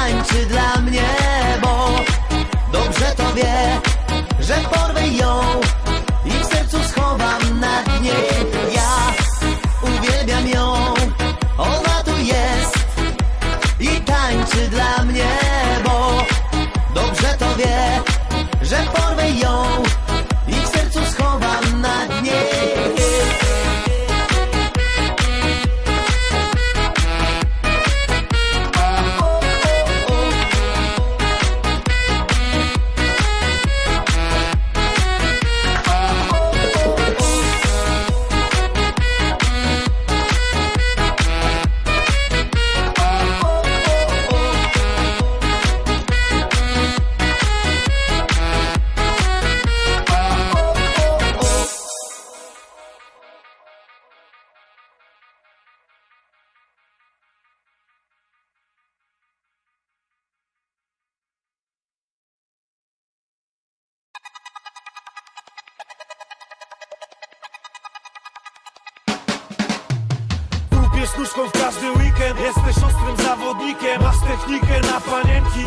tańczy dla mnie, bo dobrze to wie, że porwę ją i w sercu schowam na dnie. Ja uwielbiam ją, ona tu jest i tańczy dla mnie, bo dobrze to wie, że porwę ją nóżką w każdy weekend. Jesteś ostrym zawodnikiem Masz technikę na panienki